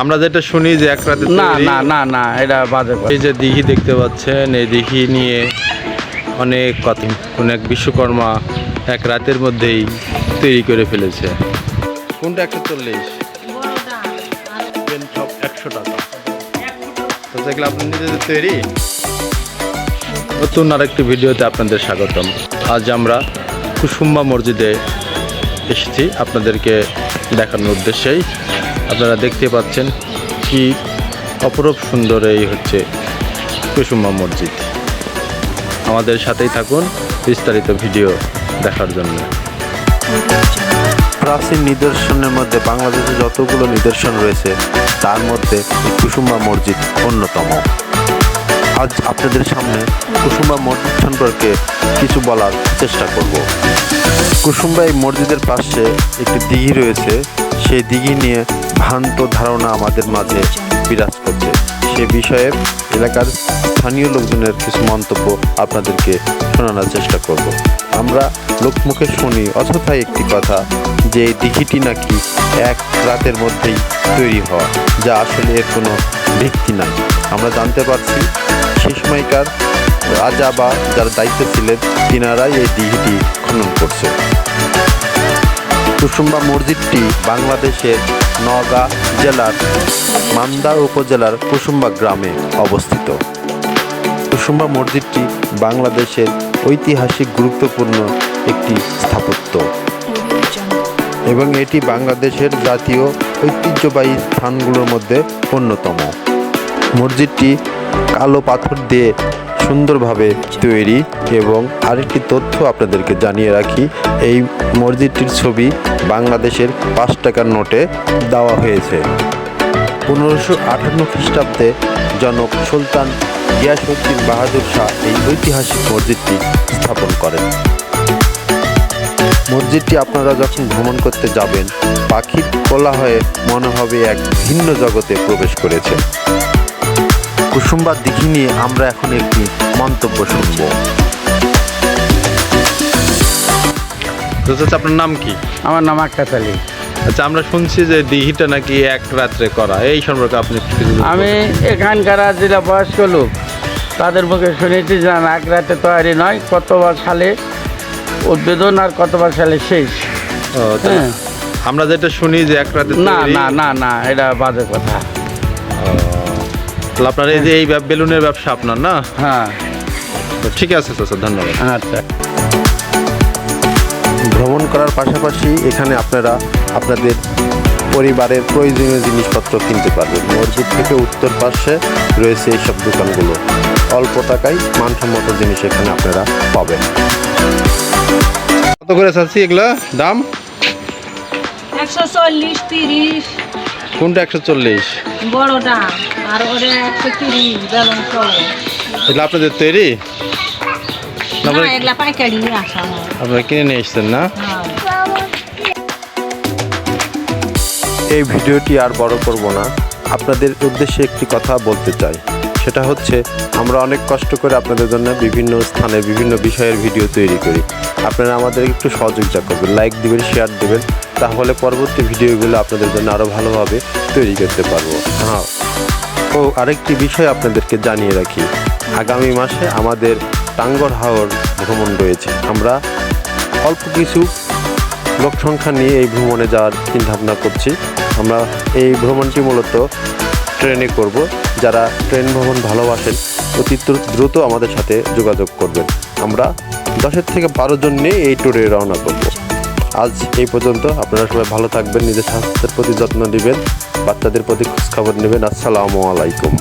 আমরা যেটা শুনি যে এক রাতে না না না না এটা বাজে কথা। এই যে দিঘি দেখতে পাচ্ছেন এই দিঘি নিয়ে অনেক কথা অনেক বিশ্বকর্মা এক রাতের মধ্যেই তৈরি করে ফেলেছে। কোনটা একশো চল্লিশ? একশো টাকা। তো আপনার নিজেদের তৈরি। নতুন আরেকটি ভিডিওতে আপনাদের স্বাগতম। আজ আমরা কুসুম্বা মসজিদে এসেছি আপনাদেরকে দেখানোর উদ্দেশ্যেই। আপনারা দেখতে পাচ্ছেন কি অপরূপ সুন্দর এই হচ্ছে কুসুম্বা মসজিদ। আমাদের সাথেই থাকুন, বিস্তারিত ভিডিও দেখার জন্য। প্রাচীন নিদর্শনের মধ্যে বাংলাদেশে যতগুলো নিদর্শন রয়েছে, তার মধ্যে এই কুসুম্বা মসজিদ অন্যতম। আজ আপনাদের সামনে কুসুম্বা মসজিদ সম্পর্কে কিছু বলার চেষ্টা করব। কুসুম্বা এই মসজিদের পাশে একটি দিঘি রয়েছে, সেই দিঘি নিয়ে ভ্রান্ত ধারণা আমাদের মাঝে বিরাজ করছে। সে বিষয়ে এলাকার স্থানীয় লোকজনের কিছু মন্তব্য আপনাদেরকে শোনানোর চেষ্টা করব। আমরা লোকমুখে শুনি, অযথাই একটি কথা যে দিঘিটি নাকি এক রাতের মধ্যেই তৈরি হওয়া যা আসলে এর কোনো ভিত্তি নাই। আমরা জানতে পারছি সেই সময়কার রাজা বা যারা দায়িত্বে ছিলেন, তিনারাই এই দিঘিটি খনন করছে। কুসুম্বা মসজিদটি বাংলাদেশের নওগাঁ জেলার মান্দা উপজেলার কুসুম্বা গ্রামে অবস্থিত। কুসুম্বা মসজিদটি বাংলাদেশের ঐতিহাসিক গুরুত্বপূর্ণ একটি স্থাপত্য এবং এটি বাংলাদেশের জাতীয় ঐতিহ্যবাহী স্থানগুলোর মধ্যে অন্যতম। মসজিদটি কালো পাথর দিয়ে সুন্দরভাবে তৈরি এবং আরেকটি তথ্য আপনাদেরকে জানিয়ে রাখি, এই মসজিদটির ছবি বাংলাদেশের পাঁচ টাকার নোটে দেওয়া হয়েছে। পনেরোশো আটান্ন খ্রিস্টাব্দে জনক সুলতান গিয়াসুদ্দিন বাহাদুর শাহ এই ঐতিহাসিক মসজিদটি স্থাপন করেন। মসজিদটি আপনারা যখন ভ্রমণ করতে যাবেন, পাখির কোলা হয়ে মনে হবে এক ভিন্ন জগতে প্রবেশ করেছে কুসুম্বা দিঘি নিয়ে আমরা এখন একটি মন্তব্য শুনব। চাচা, আপনার নাম কি? আমার নাম আক্কাস আলী। আচ্ছা আমরা শুনছি যে দিঘিটা নাকি এক রাত্রে করা। এই সম্পর্কে আপনি আমি এখানকার যেটা বয়স্ক লোক। তাদের মুখে শুনেছি যে এক রাতে তৈরি নয় কতবার সালে উদ্বোধন আর কতবার সালে শেষ। তো হ্যাঁ। আমরা যেটা শুনি যে এক রাতে না না না না এটা বাজে কথা। তাহলে আপনার এই যে এই বেলুনের ব্যবসা আপনার না? হ্যাঁ। ঠিক আছে স্যার ধন্যবাদ। আচ্ছা। ভ্রমণ করার পাশাপাশি এখানে আপনারা আপনাদের পরিবারের প্রয়োজনীয় জিনিসপত্র কিনতে পারবেন। মসজিদ থেকে উত্তর পাশে রয়েছে এইসব দোকানগুলো। অল্প টাকায় মানসম্মত জিনিস এখানে আপনারা পাবেন। কত করে চাচ্ছি এগুলা? দাম? একশো চল্লিশ তিরিশ। কোনটা একশো চল্লিশ? বড়টা আর ওটা একশো তিরিশ বেলন এগুলো আপনাদের তৈরি? আপনারা- কিনে নিয়ে এসছেন না। এই ভিডিওটি আর বড় করব না। আপনাদের উদ্দেশ্যে একটি কথা বলতে চাই। সেটা হচ্ছে, আমরা অনেক কষ্ট করে আপনাদের জন্য বিভিন্ন স্থানে বিভিন্ন বিষয়ের ভিডিও তৈরি করি। আপনারা আমাদের একটু সহযোগিতা করবেন লাইক দিবেন শেয়ার দেবেন, তাহলে পরবর্তী ভিডিওগুলো আপনাদের জন্য আরও ভালোভাবে তৈরি করতে পারব। হ্যাঁ। ও, আরেকটি বিষয় আপনাদেরকে জানিয়ে রাখি। আগামী মাসে আমাদের টাঙ্গর হাওর ভ্রমণ রয়েছে। আমরা অল্প কিছু লোক সংখ্যা নিয়ে এই ভ্রমণে যাওয়ার চিন্তাভাবনা করছি। আমরা এই ভ্রমণটি মূলত ট্রেনে করব। যারা ট্রেন ভ্রমণ ভালোবাসেন, অতি দ্রুত আমাদের সাথে যোগাযোগ করবেন। আমরা দশের থেকে বারো জন নিয়ে এই ট্যুরে রওনা করব। আজ এই পর্যন্ত। আপনারা সবাই ভালো থাকবেন, নিজের স্বাস্থ্যের প্রতি যত্ন নেবেন, বাচ্চাদের প্রতি খোঁজখবর নেবেন। আসসালামু আলাইকুম।